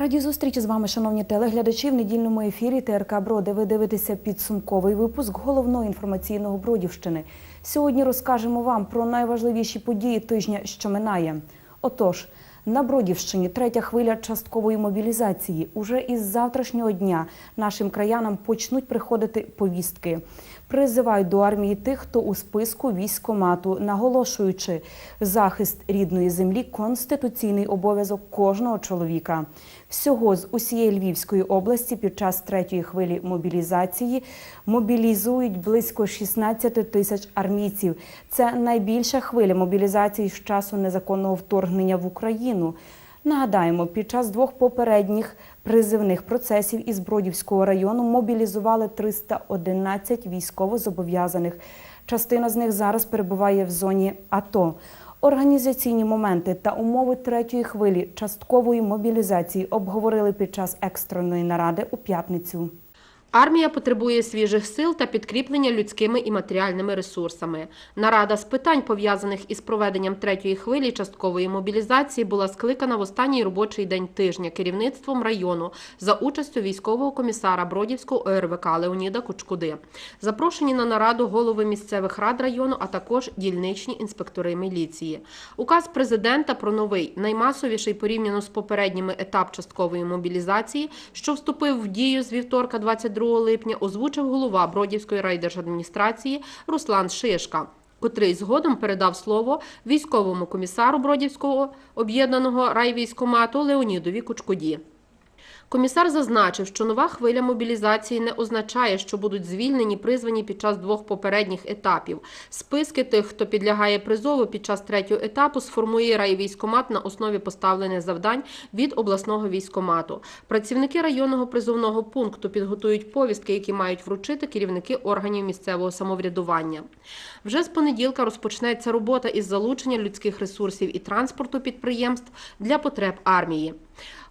Раді зустрічі з вами, шановні телеглядачі, в недільному ефірі ТРК Броди. Ви дивитеся підсумковий випуск головного інформаційного Бродівщини. Сьогодні розкажемо вам про найважливіші події тижня, що минає. Отож, на Бродівщині третя хвиля часткової мобілізації. Уже із завтрашнього дня нашим краянам почнуть приходити повістки. Призивають до армії тих, хто у списку військомату, наголошуючи захист рідної землі конституційний обов'язок кожного чоловіка. Всього з усієї Львівської області під час третьої хвилі мобілізації мобілізують близько 16 тисяч армійців. Це найбільша хвиля мобілізації з часу незаконного вторгнення в Україну. Нагадаємо, під час двох попередніх призивних процесів із Бродівського району мобілізували 311 військовозобов'язаних. Частина з них зараз перебуває в зоні АТО. Організаційні моменти та умови третьої хвилі часткової мобілізації обговорили під час екстреної наради у п'ятницю. Армія потребує свіжих сил та підкріплення людськими і матеріальними ресурсами. Нарада з питань, пов'язаних із проведенням третьої хвилі часткової мобілізації, була скликана в останній робочий день тижня керівництвом району за участю військового комісара Бродівського ОРВК Леоніда Кучкуди. Запрошені на нараду голови місцевих рад району, а також дільничні інспектори міліції. Указ президента про новий наймасовіший порівняно з попередніми етап часткової мобілізації, що вступив в дію з вівторка 22 липня, озвучив голова Бродівської райдержадміністрації Руслан Шишка. Котрий згодом передав слово військовому комісару Бродівського об'єднаного райвійськомату Леонідові Кучкуді. Комісар зазначив, що нова хвиля мобілізації не означає, що будуть звільнені призвані під час двох попередніх етапів. Списки тих, хто підлягає призову під час третього етапу, сформує райвійськомат на основі поставлених завдань від обласного військомату. Працівники районного призовного пункту підготують повістки, які мають вручити керівники органів місцевого самоврядування. Вже з понеділка розпочнеться робота із залучення людських ресурсів і транспорту підприємств для потреб армії.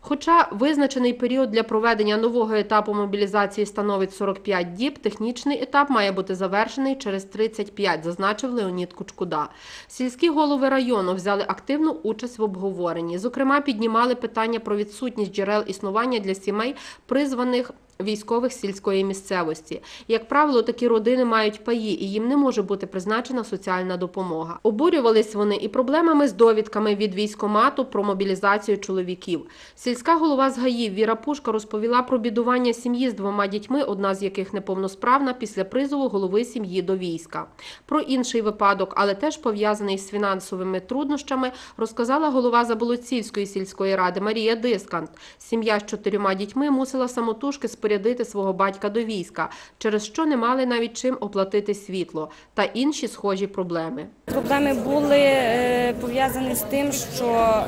Хоча визначений період для проведення нового етапу мобілізації становить 45 діб, технічний етап має бути завершений через 35, зазначив Леонід Кучкуда. Сільські голови району взяли активну участь в обговоренні. Зокрема, піднімали питання про відсутність джерел існування для сімей, призваних військових сільської місцевості. Як правило, такі родини мають паї, і їм не може бути призначена соціальна допомога. Обурювались вони і проблемами з довідками від військомату про мобілізацію чоловіків. Сільська голова з Гаїв Віра Пушка розповіла про бідування сім'ї з двома дітьми, одна з яких неповносправна після призову голови сім'ї до війська. Про інший випадок, але теж пов'язаний з фінансовими труднощами, розказала голова Заболоцівської сільської ради Марія Дискант. Сім'я з чотирьома дітьми мусила самотужки спорядити свого батька до війська, через що не мали навіть чим оплатити світло та інші схожі проблеми. Проблеми були е, пов'язані з тим, що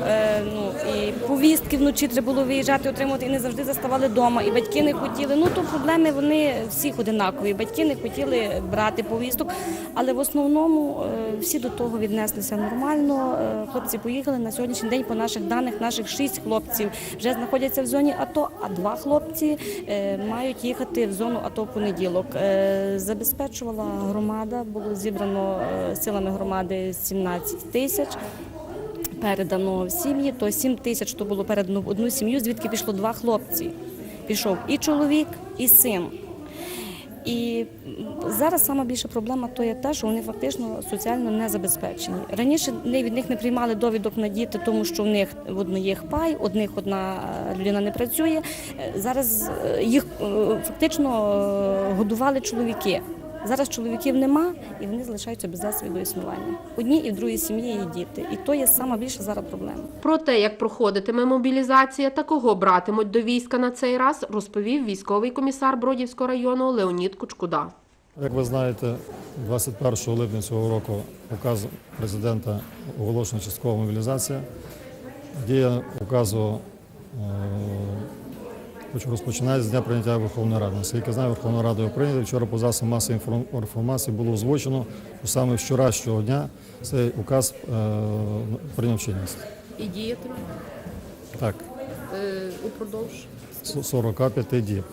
е, ну і повістки вночі треба було виїжджати, отримувати, і не завжди заставали вдома. І батьки не хотіли. Ну то проблеми вони всіх одинакові. Батьки не хотіли брати повісток, але в основному е, всі до того віднеслися нормально. Хлопці поїхали на сьогоднішній день. По наших даних, наших шість хлопців вже знаходяться в зоні АТО, а два хлопці мають їхати в зону АТО понеділок. Е, Забезпечувала громада, було зібрано е, силами громади 17 тисяч. Передано в сім'ї, то 7 тисяч то було передано в одну сім'ю, звідки пішло два хлопці. Пішов і чоловік, і син. І зараз сама більша проблема то є те, що вони фактично соціально не забезпечені. Раніше від них не приймали довідок на діти, тому що в них в одних пай, одних одна людина не працює. Е, Зараз е, їх е, фактично годували чоловіки. Зараз чоловіків нема, і вони залишаються без засобів до існування. Одні і в другій сім'ї є діти. І то є сама більша зараз проблема. Про те, як проходитиме мобілізація та кого братимуть до війська на цей раз, розповів військовий комісар Бродівського району Леонід Кучкуда. Як ви знаєте, 21 липня цього року указ президента оголошена часткова мобілізація. Дія указу е, розпочинається з дня прийняття Верховної Ради. Наскільки знаю, Верховна Рада України вчора по засобам масової інформ- інформації було озвучено, що саме вчорашнього дня цей указ е, прийняв чинність. І діятиме Так, упродовж. 45 діб.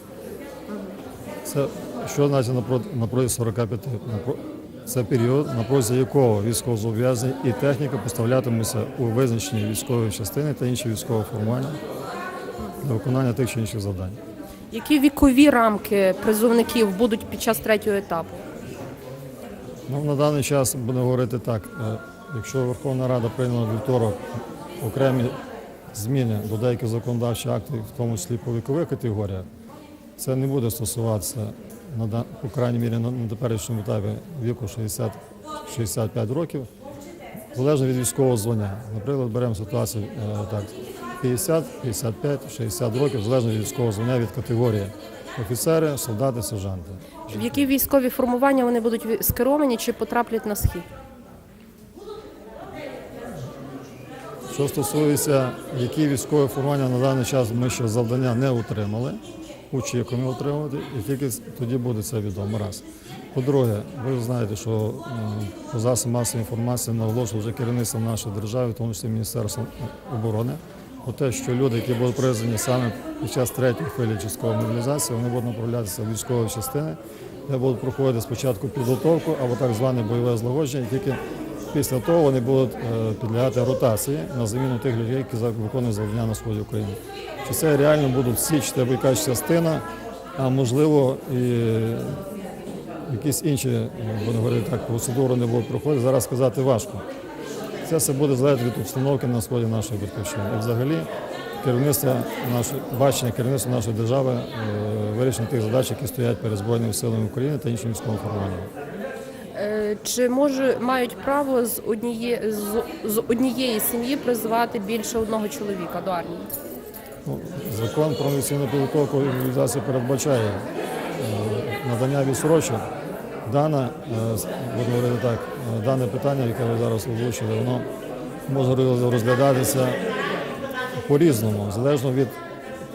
Це що значить напроти, напроти 45? Напро- Це період, на протязі якого військовозобов'язані і техніка поставлятимуться у визначені військові частини та інші військові формування для виконання тих чи інших завдань. Які вікові рамки призовників будуть під час третього етапу? Ну, на даний час будемо говорити так. е, Якщо Верховна Рада прийняла вівторок окремі зміни до деяких законодавчих актів, в тому числі по вікових категоріях, це не буде стосуватися на по крайній мірі на, на теперішньому етапі віку 60-65 років, залежно від військового звання. Наприклад, беремо ситуацію е, так: 50, 55, 60 років, залежно від військового звання, від категорії офіцери, солдати, сержанти. В які військові формування вони будуть скеровані чи потраплять на схід? Що стосується, які військові формування на даний час ми ще завдання не отримали, очікуємо отримати, і тільки тоді буде це відомо. Раз. По-друге, ви знаєте, що по засобам масової інформації наголошує вже керівництво нашої держави, в тому числі Міністерство оборони, про те, що люди, які будуть призвані саме під час третьої хвилі часткової мобілізації, вони будуть направлятися в військові частини, де будуть проходити спочатку підготовку або так зване бойове злагодження, тільки Після того вони будуть е, підлягати ротації на заміну тих людей, які виконують завдання на сході України. Чи це реально будуть всі, чи якась частина, а можливо і якісь інші, е, будемо говорити так, процедури не будуть проходити. Зараз сказати важко. Це все буде залежати від обстановки на сході нашої батьківщини. І взагалі керівництво нашої бачення керівництва нашої держави е, вирішення тих задач, які стоять перед Збройними силами України та іншими військовими формуваннями. Е, Чи може мають право з однієї з, з однієї сім'ї призивати більше одного чоловіка до армії? Ну, Закон про місцевну підготовку і мобілізацію передбачає е, надання відсрочок. Дане, е, говорити так, е, дане питання, яке ви зараз озвучили, воно може розглядатися по-різному, залежно від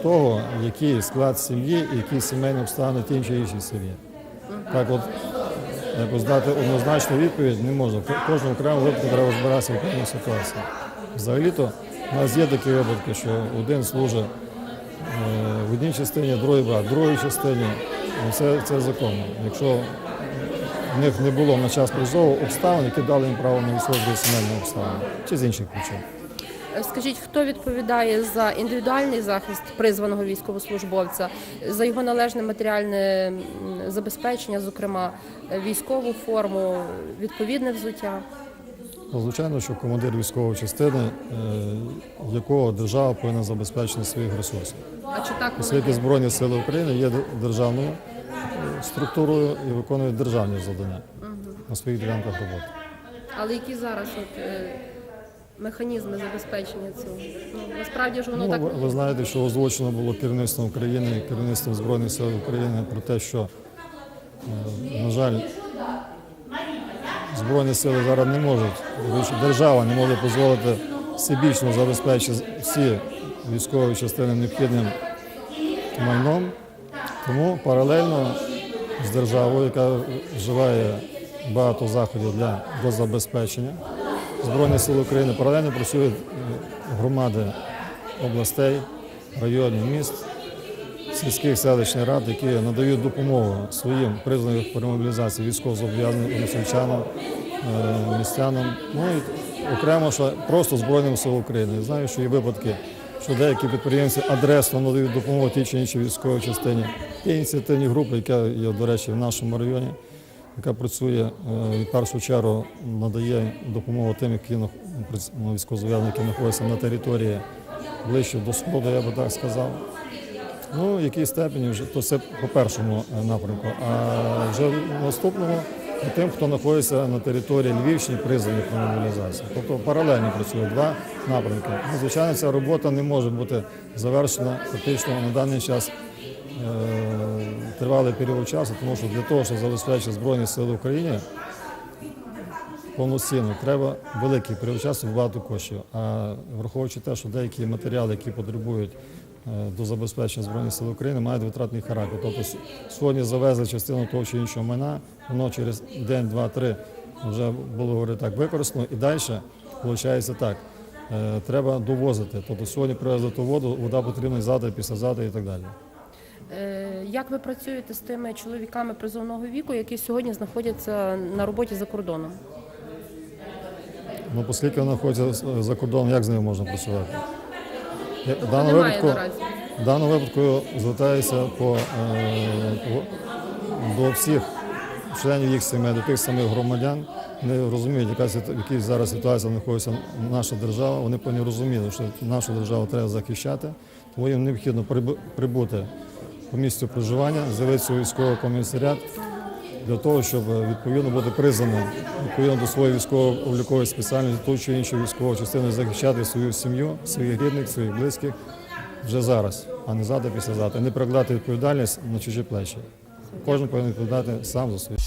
того, який склад сім'ї які сімейні обставини тій чи іншій сім'ї. Так от, якось однозначну відповідь не можна. Ко- Кожному окремому випадку треба розбиратися в окремій ситуації. Взагалі-то у нас є такі випадки, що один служить е, в одній частині, другий брат, в другій частині. Це, це законно. Якщо в них не було на час призову обставин, які дали їм право на без сімейних обставин, чи з інших причин. Е, Скажіть, хто відповідає за індивідуальний захист призваного військовослужбовця, за його належне матеріальне забезпечення, зокрема е, військову форму, відповідне взуття? Ну, Звичайно, що командир військової частини, е, якого держава повинна забезпечити своїх ресурсів. А чи так Оскільки? Збройні Сили України є державною структурою і виконують державні завдання на своїх ділянках роботи. Але які зараз от, е, механізми забезпечення цього? Ну, насправді ж воно Ну, так ви, ви знаєте, що озвучено було керівництвом України, і керівництвом Збройних сил України про те, що, е, на жаль, Збройні сили зараз не можуть, держава не може дозволити всебічно забезпечити всі військові частини необхідним майном. Тому паралельно з державою, яка вживає багато заходів для до забезпечення Збройних сил України, паралельно працюють громади областей, районів, міст, сільських селищних рад, які надають допомогу своїм призваним при мобілізації військовозобов'язаним односельчанам, е, містянам. Ну і окремо що просто Збройним сил України. Знаю, що є випадки, що деякі підприємці адресно надають допомогу тій чи іншій військовій частині. Є ініціативні групи, яка є, до речі, в нашому районі, яка працює е, в першу чергу надає допомогу тим, які ну, військовозобов'язані, які знаходяться на території ближче до сходу, я би так сказав. Ну, в якій степені вже то це по першому е, напрямку. А вже в наступному по тим, хто знаходиться на території Львівщини, призвані про мобілізацію. Тобто паралельно працюють два напрямки. Ну, звичайно, ця робота не може бути завершена фактично на даний час е, тривалий період часу, тому що для того, щоб забезпечити Збройні Сили України, повноцінно треба великий період часу багато коштів. А враховуючи те, що деякі матеріали, які потребують до забезпечення Збройних сил України, мають витратний характер. Тобто сьогодні завезли частину того чи іншого майна, воно через день, два, три вже було говорити так використано, і далі виходить так. е, Треба довозити. Тобто сьогодні привезли ту воду, вода потрібна завтра, післязавтра і так далі. Е, Як ви працюєте з тими чоловіками призовного віку, які сьогодні знаходяться на роботі за кордоном? Ну, оскільки вона знаходиться за кордоном, як з нею можна працювати? Я- В даному Немає випадку наразі. В даному випадку звертаюся по, е, по- до всіх членів їх сімей, до тих самих громадян. Вони розуміють, яка якій зараз ситуація знаходиться наша держава. Вони повинні розуміти, що нашу державу треба захищати, тому їм необхідно прибу- прибути по місцю проживання, з'явитися у військовий комісаріат для того, щоб е, відповідно бути признаним відповідно до своєї військово-облікової спеціальності, ту чи іншу військову частину захищати свою сім'ю, своїх рідних, своїх близьких вже зараз, а не завтра, післязавтра. Не перекладати відповідальність на чужі плечі. Кожен повинен відповідати сам за свої.